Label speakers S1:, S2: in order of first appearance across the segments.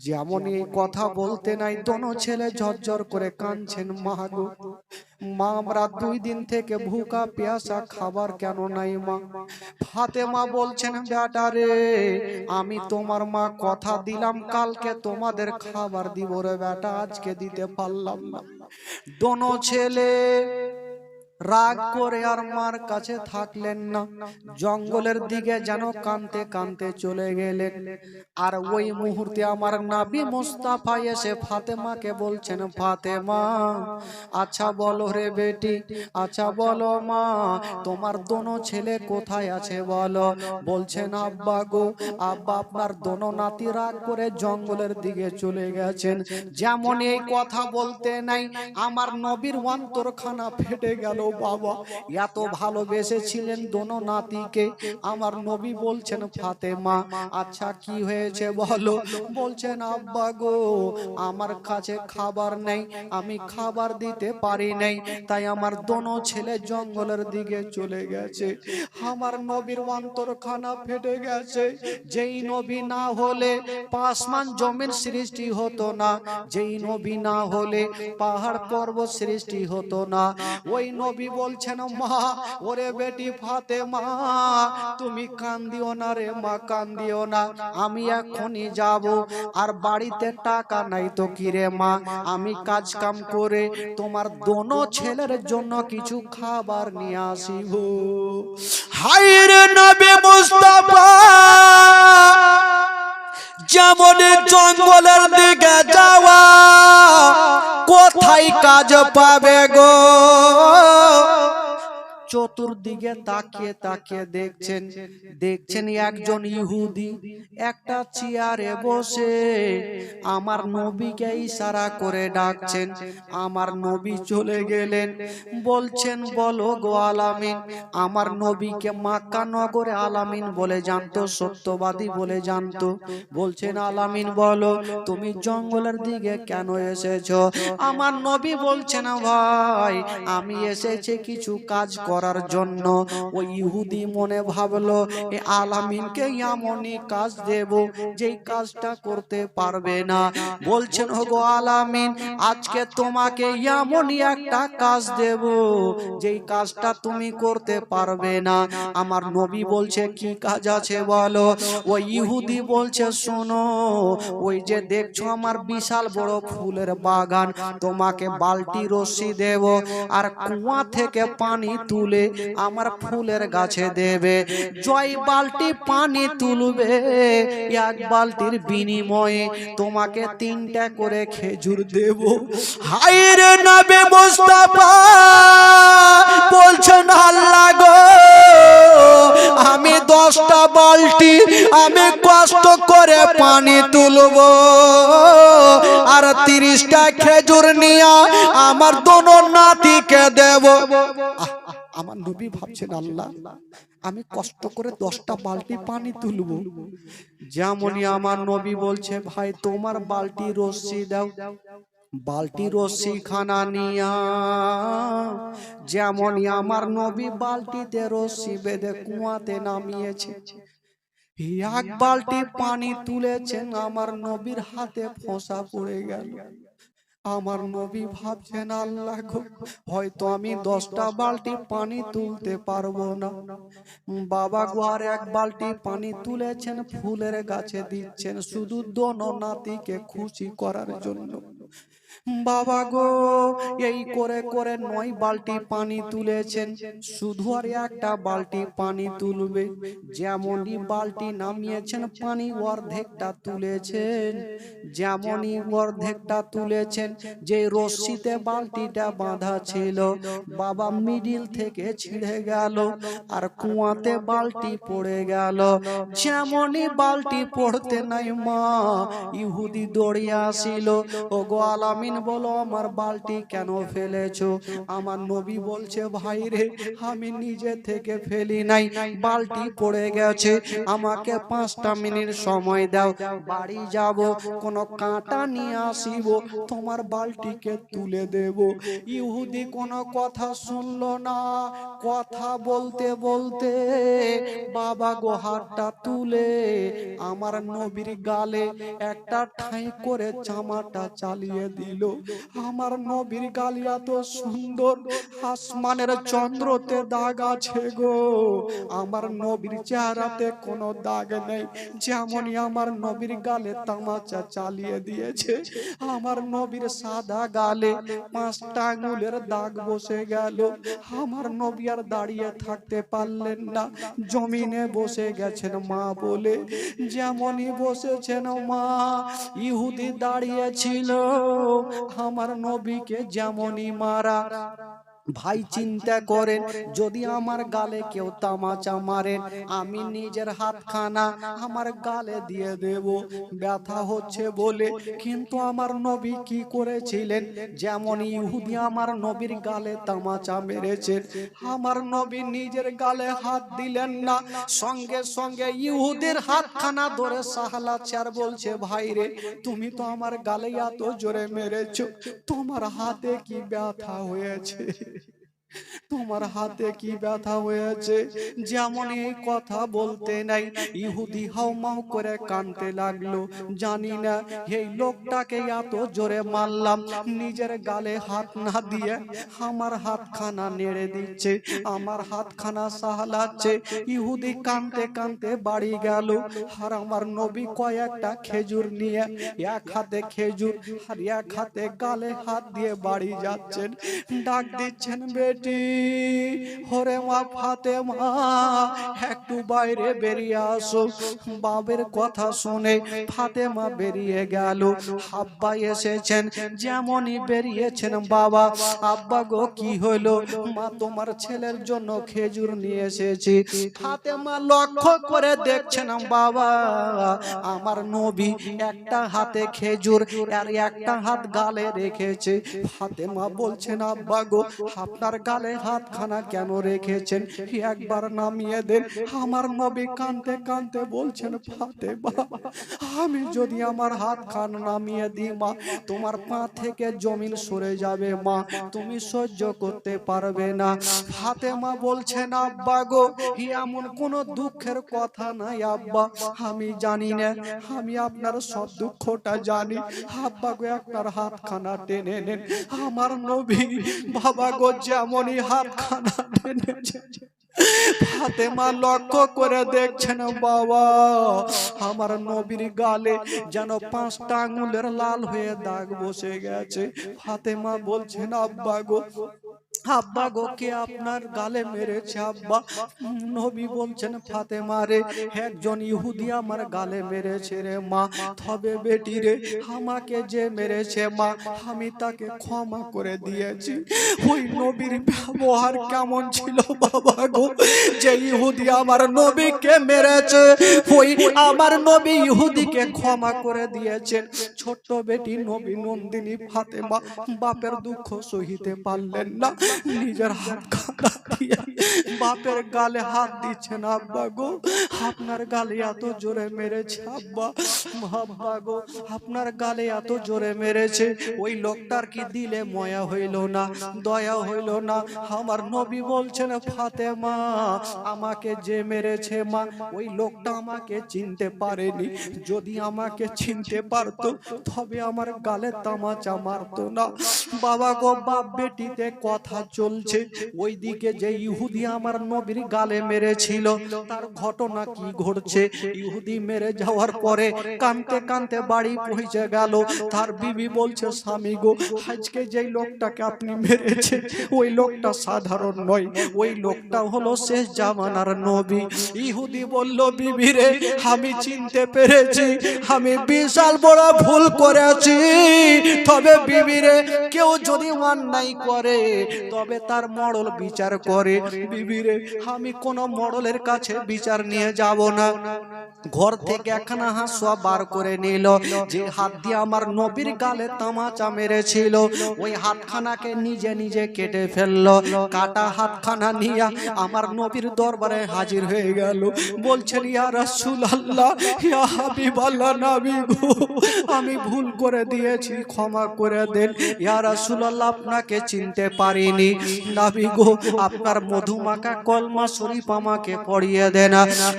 S1: যেমন এই কথা বলতে নাই দোনো ছেলে ঝরঝর করে কাঁদছেন মা গো। মা আমরা দুই দিন থেকে ভুকা পেয়াসা খাবার কেন নাই মা? ফাতেমা বলছেন বেটা রে আমি তোমার মা কথা দিলাম কালকে তোমাদের খাবার দিব রে বেটা আজকে দিতে পারলাম না। দোনো ছেলে রাগ করে আর মার কাছে থাকলেন না। জঙ্গলের দিকে যেন কানতে কানতে চলে গেলেন। আর ওই মুহূর্তে আমার নাবি মুস্তাফা এসে ফাতেমাকে বলছেন, ফাতেমা আচ্ছা বলো রে বেটি আচ্ছা বলো মা, তোমার দোনো ছেলে কোথায় আছে বলো? বলছেন, আব্বা গো, আব্বা আপনার দোনো নাতি রাগ করে জঙ্গলের দিকে চলে গেছেন। যেমন এই কথা বলতে নাই, আমার নবীর অন্তরখানা ফেটে গেল বাবা, এত ভালোবেসেছিলেন দোনো নাতিকে। আমার নবী বলছেন, ফাতেমা আচ্ছা কি হয়েছে বলো? বলছেন, আব্বা গো, আমার কাছে খাবার নেই, আমি খাবার দিতে পারি নাই, তাই আমার দোনো ছেলে জঙ্গলের দিকে চলে গেছে। আমার নবীর অন্তরখানা ফেটে গেছে। যেই নবী না হলে পাসমান জমির সৃষ্টি হতো না, যেই নবী না হলে পাহাড় পর্বত সৃষ্টি হতো না। ওই নবী বলছেন, মা, ওরে বেটি ফাতে মা তুমি কান্দিও না রে মা, কান্দিও না। আমি এখনই যাব, আর বাড়িতে টাকা নাই তো কি রে মা? আমি কাজ কাম করে তোমার দোনো ছেলের জন্য কিছু খাবার নিয়ে আসিব।
S2: হাইর নবী মুস্তাফা, যেমন জঙ্গলের দিকে যাওয়া কোথায় কাজ পাবে গো?
S1: চতুর্দিকে তাকিয়ে তাকিয়ে দেখছেন দেখছেন একজন ইহুদি, একটা চেয়ারে বসে। আমার নবীকে ইশারা করে ডাকছেন, আমার নবী চলে গেলেন। বলছেন, বলো গো আলামিন, আমার নবীকে মাক্কা নগরে আলামিন বলে জানতো, সত্যবাদী বলে জানতো। বলছেন, আলামিন, বলো, তুমি জঙ্গলের দিকে কেন এসেছ? আমার নবী বলছেন, ভাই, আমি এসেছি কিছু কাজ করার জন্য ওই ইহুদি মনে ভাবলো এ আলামিনকে এমনই কাজ দেব যেই কাজটা করতে পারবে না। বলছেন গো আলামিন আজকে তোমাকে এমনই একটা কাজ দেব যেই কাজটা তুমি করতে পারবে না। আমার নবী বলছে কি কাজ আছে বলো? ওই ইহুদি বলছে শোনো ওই যে দেখছ আমার বিশাল বড় ফুলের বাগান। তোমাকে বালতি রশ্মি দেব আর কুয়া থেকে পানি তুলে আমার ফুলের গাছে দেবে। জয় বালতি পানি তুলবে। এক বালতির বিনিময়ে তোমাকে তিনটা করে খেজুর দেব।
S2: হাইর নবী বলছেন, আল্লাহ গো, আমি দশটা বালতি, আমি কষ্ট করে পানি তুলব। আর তিরিশটা খেজুর নিয়ে আমার দোনো নাতিকে দেব।
S1: আমার নবী ভাবছেন আল্লাহ আমি কষ্ট করে দশটা বালতি পানি তুলবো। যেমনই আমার নবী বলছে ভাই তোমার বালতি রশ্মি দাও। বালতি রশ্মি খানা নিয়া। যেমনই আমার নবী বালতিতে রশ্মি বেঁধে কুয়াতে নামিয়েছে। এক বালতি পানি তুলেছেন আমার নবীর হাতে ফোঁসা পড়ে গেল। আমার নবী ভাবছেন, আল্লাহ হয়তো আমি দশটা বালতি পানি তুলতে পারব না। বাবা গোয়ার এক বালতি পানি তুলেছেন, ফুলের গাছে দিচ্ছেন, শুধু দোনো নাতিকে খুশি করার জন্য। বাবা গো এই করে করে নয় বালতি পানি তুলেছেন। শুধু আর একটা বালতি পানি তুলবে। যেমনই বালতি নামিয়েছেন পানি অর্ধেকটা তুলেছেন। যেমনই অর্ধেকটা তুলেছেন যে রশ্মিতে বালতিটা বাঁধা ছিল বাবা মিডিল থেকে ছিঁড়ে গেল আর কুয়াতে বালতি পড়ে গেল। যেমনই বালতি পড়তে নাই মা ইহুদি দৌড়িয়ে আসিল ও গো আলামিন আলামিন বলো, আমার বালটি কেন ফেলেছো? আমার নবী বলছে, ভাই রে, আমি নিজে থেকে ফেলি নাই বালতি পড়ে গেছে, আমাকে পাঁচটা মিনিট সময় দাও, বাড়ি যাব, কোনো কাঁটা নিয়ে আসিব, তোমার বালটিকে তুলে দেব। ইহুদি কোনো কথা শুনলো না, কথা বলতে বলতে বাবা গো হাতটা তুলে আমার নবীর গালে একটা ঠাই করে জামাটা চালিয়ে দিল। আমার নবীর গালি এত সুন্দর, আসমানের চন্দ্রতে দাগ আছে গো। আমার নবীর চেহারাতে কোনো দাগ নেই, যেমনই আমার নবীর গালে তামাচা চালিয়ে দিয়েছে। আমার নবীর সাদা গালে পাঁচটা আঙুলের দাগ বসে গেল। আমার নবী আর দাঁড়িয়ে থাকতে পারলেন না, জমিনে বসে গেছেন মা বলে। যেমনই বসেছেন মা, ইহুদি দাঁড়িয়েছিল আমার নবীকে যেমনই মারা ভাই চিন্তা করেন যদি আমার গালে কেউ তামাচা মারেন আমি নিজের হাতখানা আমার গালে দিয়ে দেব। ব্যথা হচ্ছে বলে কিন্তু আমার নবী কি করেছিলেন? যেমন ইহুদি আমার নবীর গালে তামাচা মেরেছেন আমার নবী নিজের গালে হাত দিলেন না। সঙ্গে সঙ্গে ইহুদের হাতখানা ধরে সাহলাচ্ছে আর বলছে ভাই রে তুমি তো আমার গালে এত জোরে মেরেছো তোমার হাতে কি ব্যথা হয়েছে? তোমার হাতে কি ব্যথা হয়েছে? যেমন এই কথা বলতে নাই ইহুদি হাউমাউ করে কানতে লাগল। জানি না এই লোকটাকে এত জোরে মারলাম নিজের গালে হাত না দিয়ে আমার হাতখানা নেড়ে দিচ্ছে। আমার হাতখানা সাহলাচ্ছে। ইহুদি কানতে কানতে বাড়ি গেল। আর আমার নবী কয়েকটা খেজুর নিয়ে এক হাতে খেজুর আর এক হাতে গালে হাত দিয়ে বাড়ি যাচ্ছেন। ডাক দিচ্ছেন বেটি হরে মা ফাতে মা একটু বাইরে বেরিয়ে আসো। বাবের কথা শুনে ফাতেমা বেরিয়ে গেল। আব্বা এসেছেন, যেমনই বেরিয়েছেন বাবা। আব্বা গো, কি হলো? মা তোমার ছেলের জন্য খেজুর নিয়ে এসেছি। ফাতেমা লক্ষ্য করে দেখছেন বাবা, আমার নবী একটা হাতে খেজুর আর একটা হাত গালে রেখেছে। ফাতেমা বলছেন, আব্বা গো, আপনার গালে হাতখানা কেন রেখেছেন? একবার নামিয়ে দেন। আমার নবী কানতে কানতে বলছেন, ফাতেমা, আমি যদি আমার হাতখানা নামিয়ে দিই, মা, তোমার পা থেকে জমিন সরে যাবে, মা, তুমি সহ্য করতে পারবে না। ফাতেমা বলছেন, আব্বা গো এমন কোন দুঃখের কথা নাই, আব্বা, আমি জানি না, আমি আপনার সব দুঃখটা জানি। আব্বা গো আপনার হাতখানা টেনে নেন। আমার নবী, বাবা গো যেমনই হাতখানা ফাতেমা লক্ষ্য করে দেখছেন বাবা আমার নবীর গালে যেন পাঁচটা আঙুলের লাল হয়ে দাগ বসে গেছে। ফাতেমা বলছেন আব্বা গো আব্বা গো কে আপনার গালে মেরেছে আব্বা নবী বলছেন ফাতেমা রে একজন ইহুদি আমার গালে মেরেছে রে মা। তবে বেটি রে আমাকে যে মেরেছে মা আমি তাকে ক্ষমা করে দিয়েছি। ওই নবীর ব্যবহার কেমন ছিল বাবা গো? যে ইহুদি আমার নবীকে মেরেছে ওই আমার নবী ইহুদিকে ক্ষমা করে দিয়েছেন। ছোট্ট বেটি নবী নন্দিনী ফাতেমা বাপের দুঃখ সহিতে পারলেন না। নিজের হাত দিয়ে বাপের গালে হাত দিচ্ছেন আব্বা গো। আপনার গালে এত জোরে মেরেছে, আব্বা। আব্বা গো, আপনার গালে এত জোরে মেরেছে। ওই লোকটার কি দিলে ময়া হইল না, দয়া হইল না? আমার নবী বলছেন, ফাতেমা, আমাকে যে মেরেছে মা, ওই লোকটা আমাকে চিনতে পারেনি। যদি আমাকে চিনতে পারতো, তবে আমার গালে তামাচা মারতো না। বাবা গো, বাপ বেটিতে কথা চলছে। ওইদিকে যে ইহুদি আমার নবীর গালে মেরেছিল, তার ঘটনা কি ঘটছে? ইহুদি মেরে যাওয়ার পরে কানতে কানতে বাড়ি পৌঁছে গেল। তার বিবি বলছে, স্বামী গো, আজকে যেই লোকটাকে আপনি মেরেছে ওই লোকটা সাধারণ নয়, ওই লোকটা হলো শেষ জামানার নবী। ইহুদি বলল, বিবি রে, আমি চিনতে পেরেছি, আমি বিশাল বড় ভুল করেছি। তবে বিবি রে কেউ যদি অন্যায় করে, তবে তার মডল বিচার করে। বিবি রে আমি কোনো মডলের কাছে বিচার নিয়ে যাব না। ঘর থেকে একখানা হাঁসুয়া বার করে নিল। যে হাত দিয়ে আমার নবীর গালে তামাচা মেরেছিল। ওই হাতখানাকে নিজে নিজে কেটে ফেলল। কাটা হাতখানা নিয়ে আমার নবীর দরবারে হাজির হয়ে গেল। বলছেন ইয়া রাসূল আল্লাহ ইয়া হাবিব আল্লাহ নবী গো আমি ভুল করে দিয়েছি ক্ষমা করে দেন। ইয়া রাসূল আল্লাহ আপনাকে চিনতে পারিনি। নবী গো আপনার মধুমাকা কলমা শরীফ আমাকে পড়িয়ে দেন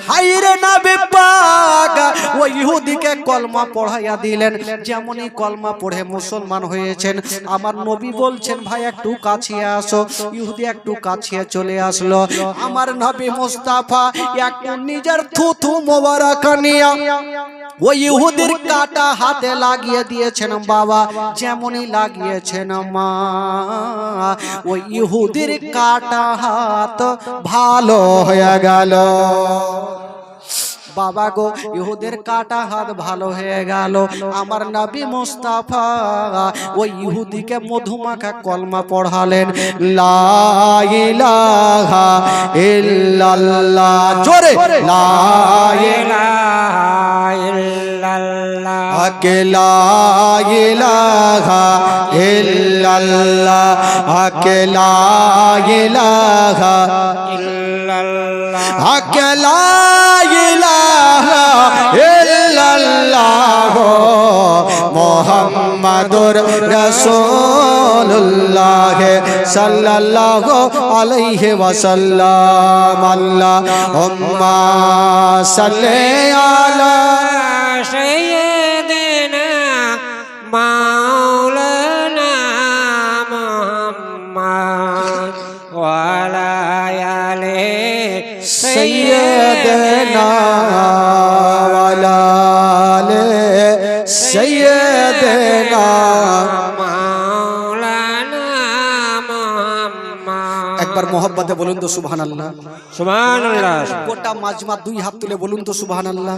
S2: হাইরে নবী
S1: ইহুদিকে কলমা পড়াইয়া দিলেন। যেমনই কলমা পড়ে মুসলমান হয়েছেন। আমার নবী বলছেন, ভাই, একটু কাছিয়ে আসো। ইহুদি একটু কাছিয়ে চলে আসলো। আমার নবী মুস্তাফা, একটু নিজের থুথু মোবারক নিয়া। ওই ইহুদির কাটা হাতে লাগিয়ে দিয়েছেন, বাবা, যেমনই লাগিয়েছেন মা। ওই ইহুদির কাটা হাত ভালো হয়ে গেল। বাবা গো ইহুদের কাটা হাত ভালো হয়ে গেল। আমার নবী মুস্তাফা ওই ইহুদিকে মধুমাখা কলমা পড়ালেন।
S2: ইল্লাল্লাহ। জোরে লা হকে লা ইলাহা ইল্লাল্লাহ। হকে ইলাহা হকে লা বাহাদুর রসুল্লাহ সাল্লাহ আলাইহি ওয়াসাল্লাম আল্লাহ উম্মা সাল্লে আলা সাইয়্যিদিনা মাওলানা মুহাম্মদ
S3: ওয়া আলা
S1: একবার মোহাম্মতে বলুন তো
S3: সুবহান আল্লাহ
S1: গোটা মাজমা দুই হাত তুলে বলুন তো সুবহান আল্লাহ